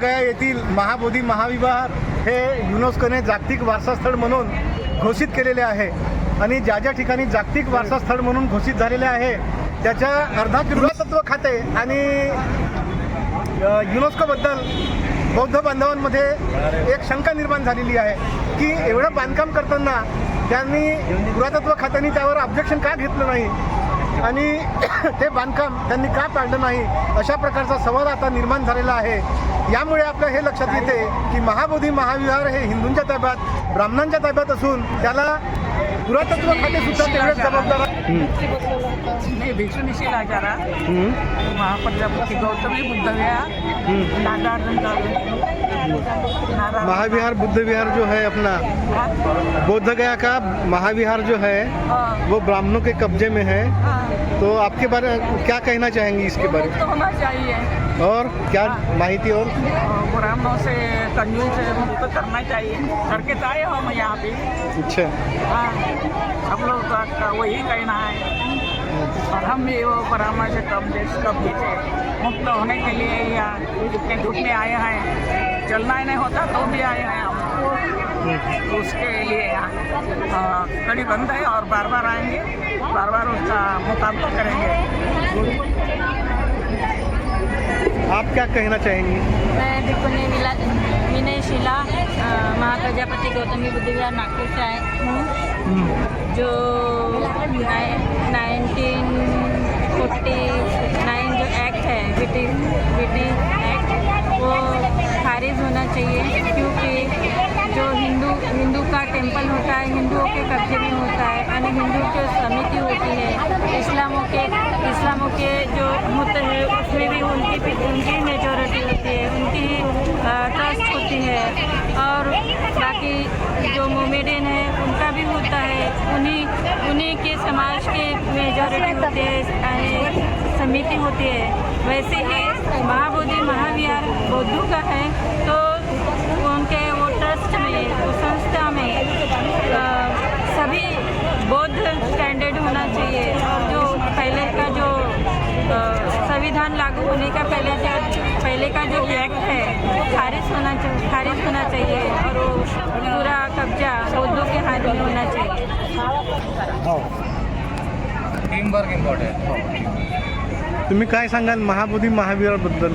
गया येथील महाबोधी महाविहार हे युनेस्कोने जागतिक वारसास्थळ म्हणून घोषित केलेले आहे. आणि ज्या ज्या ठिकाणी जागतिक वारसास्थळ म्हणून घोषित झालेले आहे त्याच्या अर्धा पुरातत्व खाते आणि युनेस्कोबद्दल बौद्ध बांधवांमध्ये एक शंका निर्माण झालेली आहे की एवढं बांधकाम करताना त्यांनी पुरातत्व खात्याने त्यावर ऑब्जेक्शन का घेतलं नाही? आणि ते बांधकाम त्यांनी का पाडलं नाही? अशा प्रकारचा सवाल आता निर्माण झालेला आहे. यामुळे आपल्या हे लक्षात येते की महाबोधी महाविहार हे हिंदूंच्या ताब्यात ब्राह्मणांच्या ताब्यात असून त्याला पुरातत्व खाते सुद्धा तेवढेच जबाबदार आहे. मैं भिक्षुनिशील आचारा हम्म, वहाँ प्रजापति गौतमी बुद्ध विहार हम्म। नागार्जुन महाविहार बुद्ध विहार जो है अपना बोध गया का महाविहार जो है वो ब्राह्मणों के कब्जे में है। तो आपके बारे में क्या कहना चाहेंगे इसके बारे में? तो होना चाहिए। और क्या माहिती और? ब्राह्मणों से कंजूस से मुक्त करना चाहिए। करके तो आए हम यहाँ पे। अच्छा। हाँ हम लोग का, वही कहना है। और हम भी वो ब्राह्मण से कम देश कब्जे से मुक्त होने के लिए यहाँ इतने धूप में आए हैं। चलना ही नहीं होता तो भी आए हैं हम। तो उसके लिए हाँ, कड़ी बंद है और बार बार आएँगे। बार बार उसका मुताबिक करेंगे। आप क्या कहना चाहेंगे? मैं भिकुनी विला विनय शिला महाप्रजापति गौतमी बुद्ध विहार नागपुर से आए हूँ। जो नाइनटीन फोर्टी नाइन जो एक्ट है, ब्रिटिश ब्रिटिश एक्ट, वो खारिज होना चाहिए क्योंकि जो हिंदू हिंदू का टेंपल होता है, हिंदुओं के कब्जे में होता है यानी हिंदू की समिति होती है, इस्लामों के इस्लामों के जो होते हैं, उसमें भी उनकी उनकी मेजोरिटी होती है, उनकी ही ट्रस्ट होती है, और बाकी जो मोमेडियन है, उनका भी होता है, उन्हीं उन्हीं के समाज के है समिति होती है। वैसे ही महाबोधि महाविहार बौद्धों का है तो उनके वो ट्रस्ट में वो संस्था में अ, सभी बौद्ध स्टैंडर्ड होना चाहिए। और जो पहले का जो संविधान लागू होने का पहले जो पहले का जो एक्ट है वो खारिज होना खारिज होना चाहिए और वो पूरा कब्जा बौद्धों के हाथ में होना चाहिए। टीम वर्क इम्पॉर्टंट तुम्ही काय सांगाल महाबोधी महाविहारबद्दल?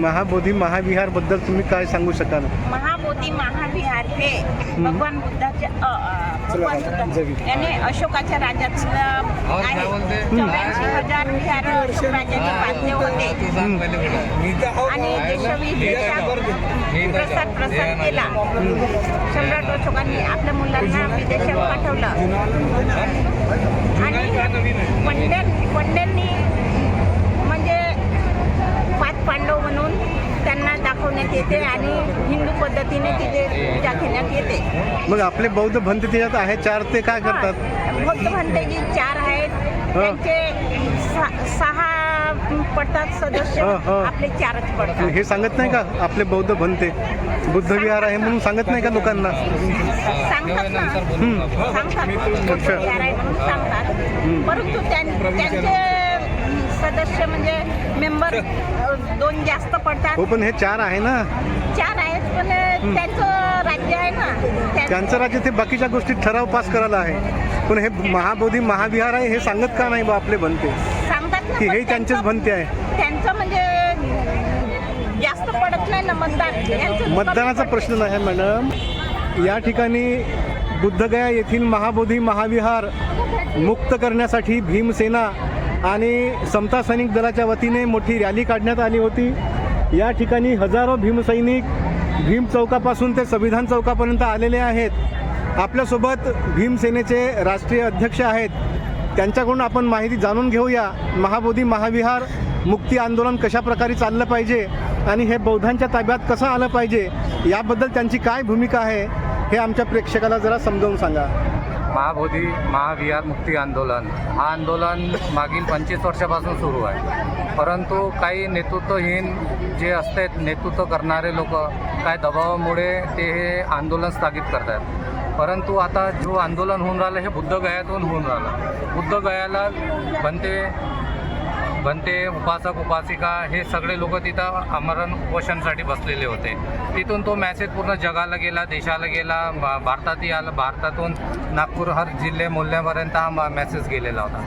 महाबोधी महाविहारबद्दल तुम्ही काय सांगू शकाल? महाबोधी महाविहार हे भगवान बुद्धाचे अ, अ, भगवान बुद्ध. याने अशोकाच्या राज्यातलं और क्या आहे बोलते? चौऱ्याऐंशी हजार विहार अशोक राजाचे बांधले होते. तू सांग पहिले बोला आणि प्रसाद प्रसाद केला. सम्राट अशोकांनी आपल्या मुलांना विदेशात पाठवलं. आणि पंड्यांनी म्हणजे पाच पांडव म्हणून त्यांना दाखवण्यात येते आणि हिंदू पद्धतीने तिथे पूजा घेण्यात येते. मग आपले बौद्ध भंते त्याच्यात आहे चार ते काय करतात? भक्त म्हणते जी चार आहेत. त्यांचे सहा पडतात सदस्य हा, हा. आपले चारच पडतात. हे सांगत नाही का? आपले बौद्ध भंते बुद्ध विहार आहे म्हणून सांगत नाही का लोकांना? सांगतात ना. हम्म. सांगतात. बुद्ध अच्छा. विहार आहे म्हणून सांगतात. परंतु त्यां- त्यांचे सदस्य म्हणजे मेंबर दोन जास्त पडतात. हो पण हे चार आहे ना? चार आहेत पण त्यांचं राज्य आहे ना. त्या- त्यांचं राज्य ते बाकीच्या गोष्टी ठराव पास करायला आहे. पण हे महाबोधी महाविहार आहे हे सांगत का नाही बा आपले सांगतात ना की हे त्यांचेच त्यांचं- भंते आहे. त्यांचं म्हणजे जास्त पडत नाही ना मतदान? यांचं मतदानाचा. प्रश्न नाही मॅडम. या ठिकाणी बुद्धगया येथील महाबोधी महाविहार मुक्त करण्यासाठी भीमसेना आणि समता सैनिक दलाच्या वतीने मोठी रॅली काढण्यात आली होती. या ठिकाणी हजारो भीमसैनिक भीम चौकापासून ते संविधान चौकापर्यंत आलेले आहेत. आपल्यासोबत भीमसेनेचे राष्ट्रीय अध्यक्ष आहेत. त्यांच्याकडून आपण माहिती जाणून घेऊया. महाबोधी महाविहार मुक्ती आंदोलन कशा प्रकारे चाललं पाहिजे आणि हे बौद्धांच्या ताब्यात कसं आलं पाहिजे याबद्दल त्यांची काय भूमिका आहे हे आमच्या प्रेक्षकाला जरा समजावून सांगा. महाबोधी महाविहार मुक्ती आंदोलन. हा आंदोलन मागील पंचवीस वर्षापासून सुरू आहे. परंतु काही नेतृत्वहीन जे असतात नेतृत्व करणारे लोक काय दबावामुळे ते हे आंदोलन स्थगित करतात परंतु आता जो आंदोलन होऊन राहिलं हे बुद्धगयातून होऊन राहिलं. बुद्धगयाला बनते बनते उपासक उपासिका हे सगळे लोक तिथं आमरण उपोषणसाठी बसलेले होते. तिथून तो मॅसेज पूर्ण जगाला गेला देशाला गेला भारतातही आला. भारतातून नागपूर हर जिल्हे मूल्यापर्यंत हा मॅसेज गेलेला होता.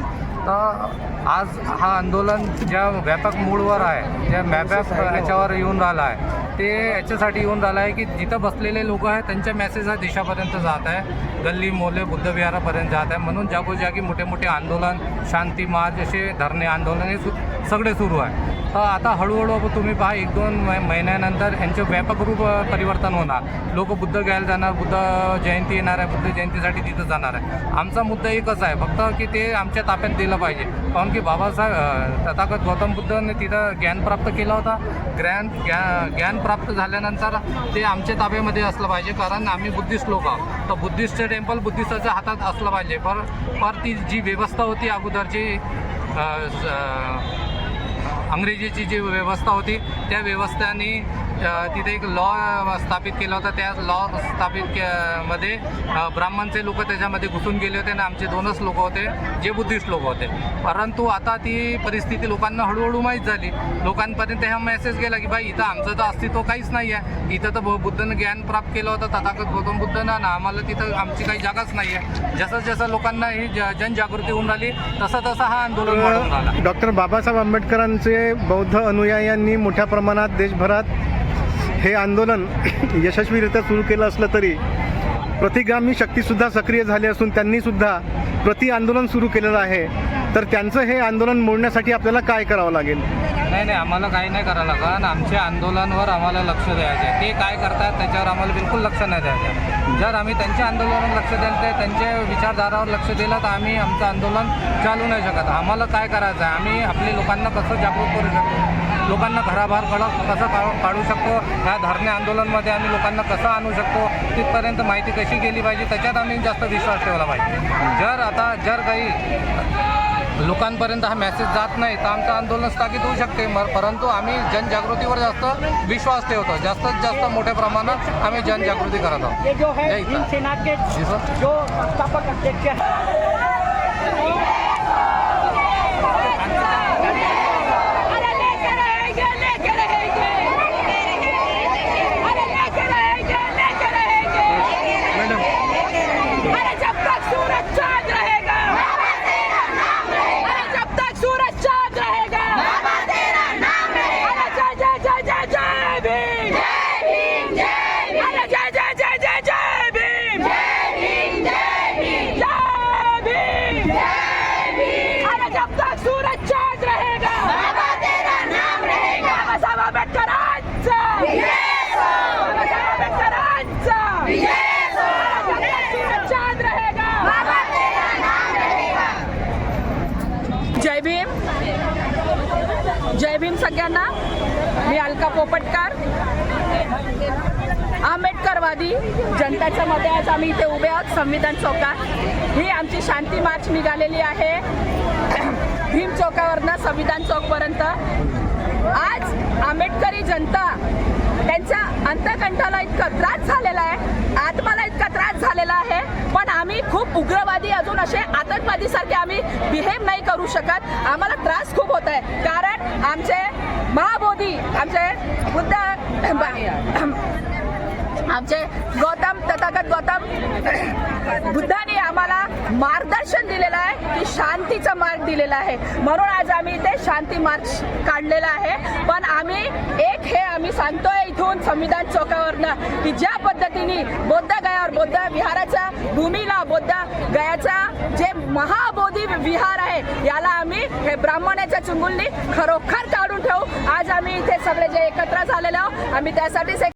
तर आज हा आंदोलन ज्या व्यापक मूळवर आहे ज्या व्यापक याच्यावर येऊन राहिला आहे ते याच्यासाठी येऊन राहिलं आहे की जिथं बसलेले लोक आहेत त्यांच्या मेसेज हा देशापर्यंत जात आहे. गल्ली मोले बुद्धविहारापर्यंत जात आहे. म्हणून जागोजागी मोठे मोठे आंदोलन शांती मार्च असे धरणे आंदोलन हे सु सगळे सुरू आहे. तर आता हळूहळू तुम्ही पहा एक दोन महिन्यानंतर यांचं व्यापक रूप परिवर्तन होणार. लोक बुद्ध घ्यायला जाणार बुद्ध जयंती येणार आहे बुद्ध जयंतीसाठी तिथं जाणार आहे. आमचा मुद्दा एकच आहे फक्त की ते आमच्या ताब्यात दिलं पाहिजे. कारण की बाबासाहेब तथागत गौतम बुद्धांनी तिथं ज्ञान प्राप्त केला होता. ज्ञान ज्ञा ज्ञान प्राप्त झाल्यानंतर ते आमच्या ताब्यामध्ये असलं पाहिजे कारण आम्ही बुद्धिस्ट लोक आहोत. तर बुद्धिस्टचं टेम्पल बुद्धिस्टाच्या हातात असलं पाहिजे. पर पर ती जी व्यवस्था होती अगोदरची स- अंग्रेजीची जी व्यवस्था होती त्या व्यवस्थेने तिथे एक लॉ स्थापित केला होता. त्या लॉ स्थापित के मध्ये ब्राह्मणचे लोक त्याच्यामध्ये घुसून गेले होते आणि आमचे दोनच लोक होते जे बुद्धिस्ट लोक होते. परंतु आता ती परिस्थिती लोकांना हळूहळू माहीत झाली. लोकांपर्यंत हा मेसेज गेला की बाई इथं आमचं तर अस्तित्व काहीच नाही आहे इथं तर बुद्धानं ज्ञान प्राप्त केलं होतं. तथागत गौतम बुद्धानं आणि आम्हाला तिथं आमची काही जागाच नाही आहे जसं जसं लोकांना ही ज जनजागृती होऊन राहिली तसं तसं हा आंदोलन वाढून राहिला. डॉक्टर बाबासाहेब आंबेडकरांचे बौद्ध अनुयायांनी मोठ्या प्रमाणात देशभरात हे आंदोलन यशस्वीरित्या सुरू केलं असलं तरी प्रतिगामी शक्तीसुद्धा सक्रिय झाली असून त्यांनीसुद्धा प्रति आंदोलन सुरू केलेलं आहे. तर त्यांचं हे आंदोलन मोडण्यासाठी आपल्याला काय करावं लागेल? नाही नाही आम्हाला काही नाही करावं लागेल आमच्या आंदोलनावर आम्हाला लक्ष द्यायचं आहे. ते काय करतात त्याच्यावर आम्हाला बिलकुल लक्ष नाही द्यायचं जर आम्ही त्यांच्या आंदोलनावर लक्ष द्यायचं आहे त्यांच्या विचारधारावर लक्ष दिलं तर आम्ही आमचं आंदोलन चालू नाही शकत. आम्हाला काय करायचं आहे? आम्ही आपल्या लोकांना कसं जागरूक करू शकतो? लोकांना घराबाहेर कडक कसं काढू काढू शकतो? ह्या धरणे आंदोलनमध्ये आम्ही लोकांना कसं आणू शकतो? तिथपर्यंत माहिती कशी गेली पाहिजे? त्याच्यात आम्ही जास्त विश्वास ठेवला पाहिजे. जर आता जर काही लोकांपर्यंत हा मेसेज जात नाही तर आमचं आंदोलन स्थगित होऊ शकते. मर परंतु आम्ही जनजागृतीवर जास्त विश्वास ठेवतो. जास्तीत जास्त मोठ्या प्रमाणात आम्ही जनजागृती करत आहोत ये जो है जय हिंद. हिंद सेना के जी सर जो संस्थापक अध्यक्ष हैं अरे लेके रहेंगे लेके रहेंगे अरे लेके रहेंगे लेके रहेंगे अरे जब तक सूरज चांद रहेगा अरे जब तक सूरज चांद रहेगा अरे जय जय जय जय जय भीम अरे जय जय जय जय जय भीम जय भीम अरे जब तक सूरज चांद रहेगा बाबासाहेब आंबेडकरांचा बाबासाहेब आंबेडकरांचा जब तक सूरज चांद रहेगा जय भीम जय भीम सगळ्यांना मी अलका पोपटकर राष्ट्रवादी जनतेच्या मध्ये आज आम्ही इथे उभे आहोत संविधान चौकात. ही आमची शांती मार्च निघालेली आहे. भीम चौकावरनं संविधान चौकपर्यंत. आज आंबेडकरी जनता त्यांच्या अंतकंठाला इतका त्रास झालेला आहे आत्माला इतका त्रास झालेला आहे पण आम्ही खूप उग्रवादी अजून असे आतंकवादी सारखे आम्ही बिहेव नाही करू शकत. आम्हाला त्रास खूप होत आहे. कारण आमचे महाबोधी आमचे बुद्ध आमचे गौतम तथागत गौतम बुद्धाने आम्हाला मार्गदर्शन दिलेलं आहे की शांतीचा मार्ग दिलेला आहे. म्हणून आज आम्ही इथे शांती मार्ग काढलेला आहे. पण आम्ही एक हे आम्ही सांगतोय इथून संविधान चौकावरनं की ज्या पद्धतीने बौद्ध गयावर बौद्ध विहाराच्या भूमीला बौद्ध गयाचा जे महाबोधी विहार आहे याला आम्ही हे ब्राह्मणाच्या चुंगुलनी खरोखर काढून ठेवू. आज आम्ही इथे सगळे जे एकत्र झालेलो आहोत आम्ही त्यासाठीच एक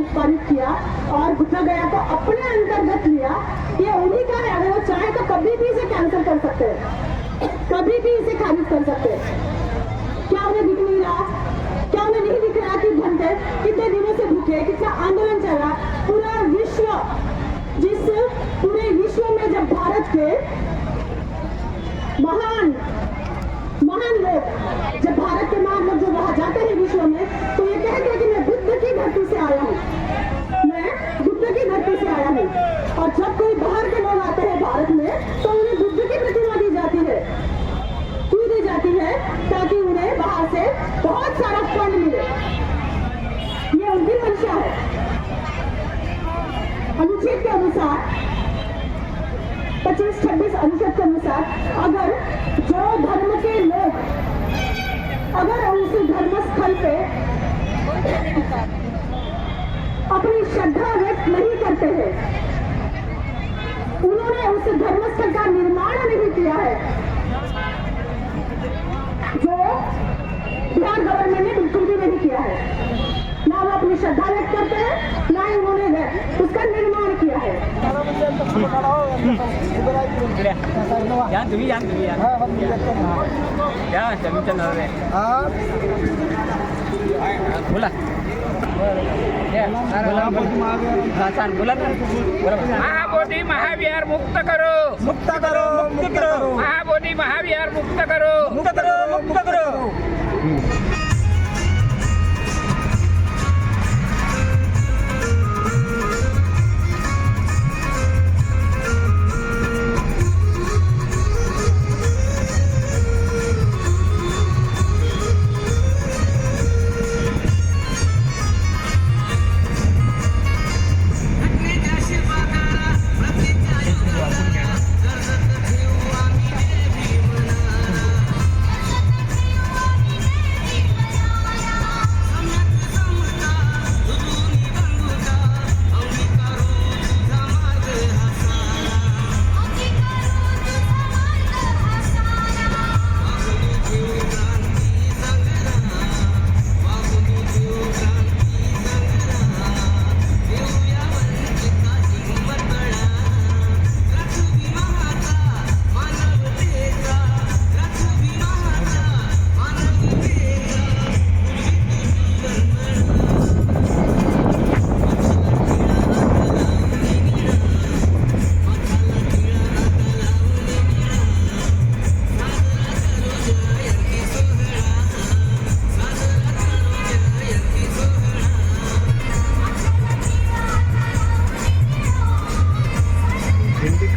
कानून पारित किया और बुद्ध गया को अपने अंतर्गत लिया। ये उन्हीं का है अगर वो चाहे तो कभी भी इसे कैंसिल कर सकते हैं। कभी भी इसे खारिज कर सकते हैं। क्या उन्हें दिख नहीं रहा? क्या उन्हें नहीं दिख रहा कि धनतेरस कितने दिनों से भूखे कितना आंदोलन चल रहा पूरा विश्व जिस पूरे विश्व में जब भारत के महान महान लोग जब भारत के महान लोग जब वहाँ जाते हैं विश्व में तो ये कहते हैं कि मैं बुद्ध की धरती से आया हूँ। मैं बुद्ध की धरती से आया हूँ। और जब कोई बाहर के लोग आते हैं भारत में तो उन्हें बुद्ध की प्रतिमा दी जाती है। क्यों दी जाती है? ताकि उन्हें बाहर से बहुत सारा फंड मिले। ये उनकी मंशा है। अनुच्छेद के अनुसार, पच्चीस, छब्बीस अनुच्छेद के अनुसार, अगर जो धर्म के लोग अगर उस धर्म स्थल पे अपनी श्रद्धा व्यक्त नहीं करते हैं, उन्होंने उस धर्मस्थल का निर्माण नहीं किया है, जो बिहार गवर्नमेंट ने बिल्कुल भी नहीं या तुम्ही या तुम्ही या या चमीच्या नव्हे बोला बोला महाबोधी महाविहार मुक्त करो मुक्त करो मुक्त करो महाबोधी महाविहार मुक्त करो मुक्त करो मुक्त करो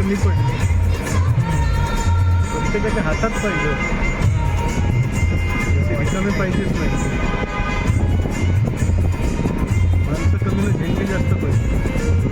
कमी पडली. प्रत्येकाच्या हातात पाहिजे असे पाहिजेच नाही. माणसं कमी ना झेंडे जास्त पाहिजे.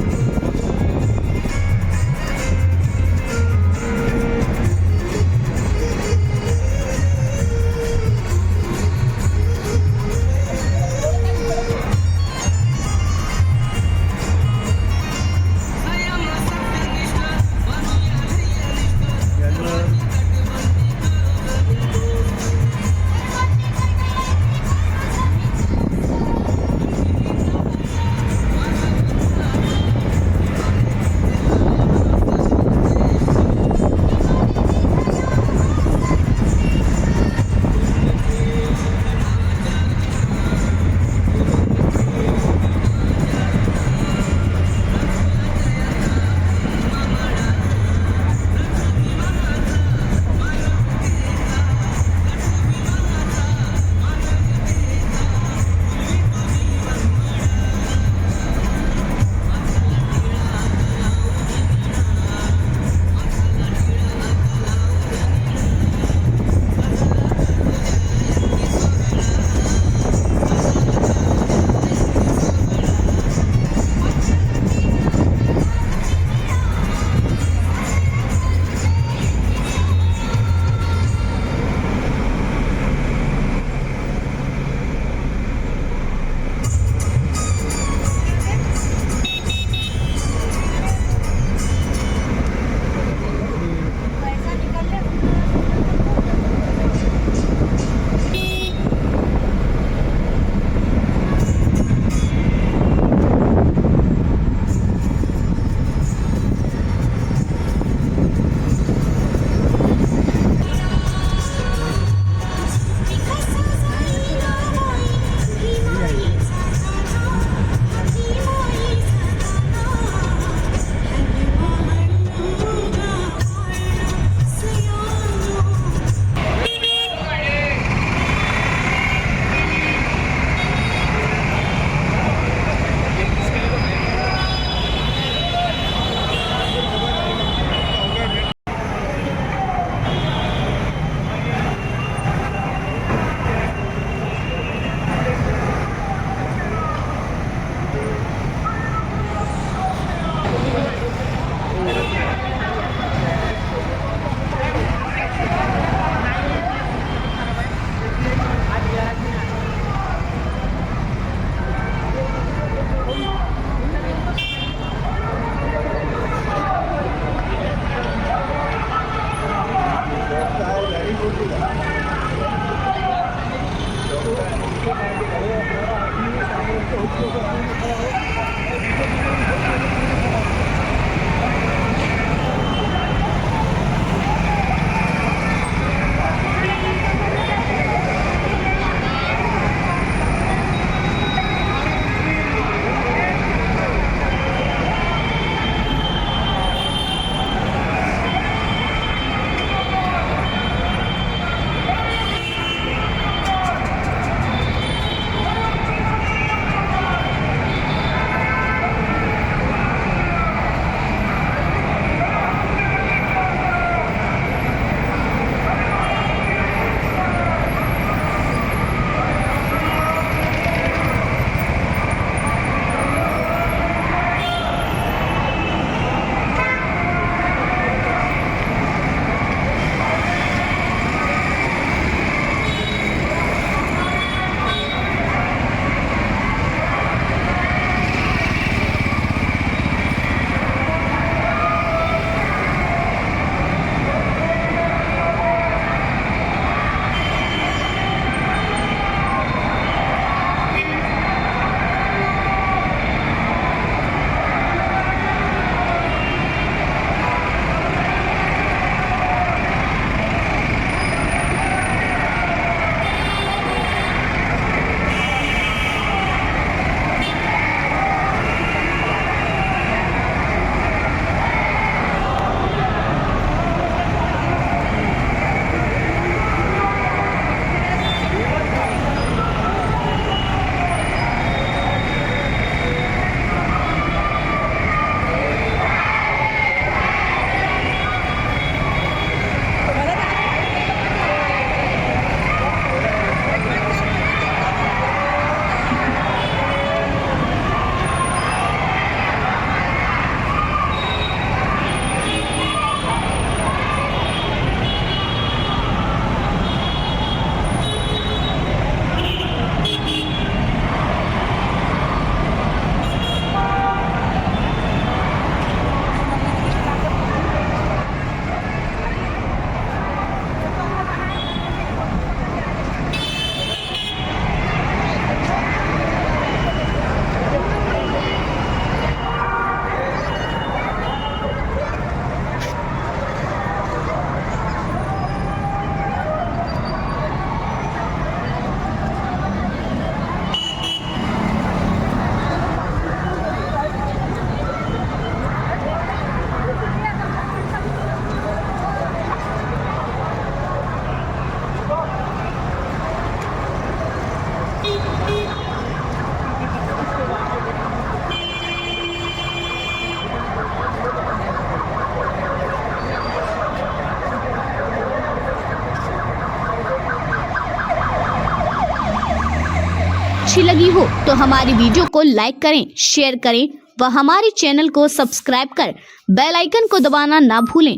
अच्छी लगी हो तो हमारी वीडियो को लाइक करें शेयर करें व हमारे चैनल को सब्सक्राइब कर बेल आइकन को दबाना ना भूलें।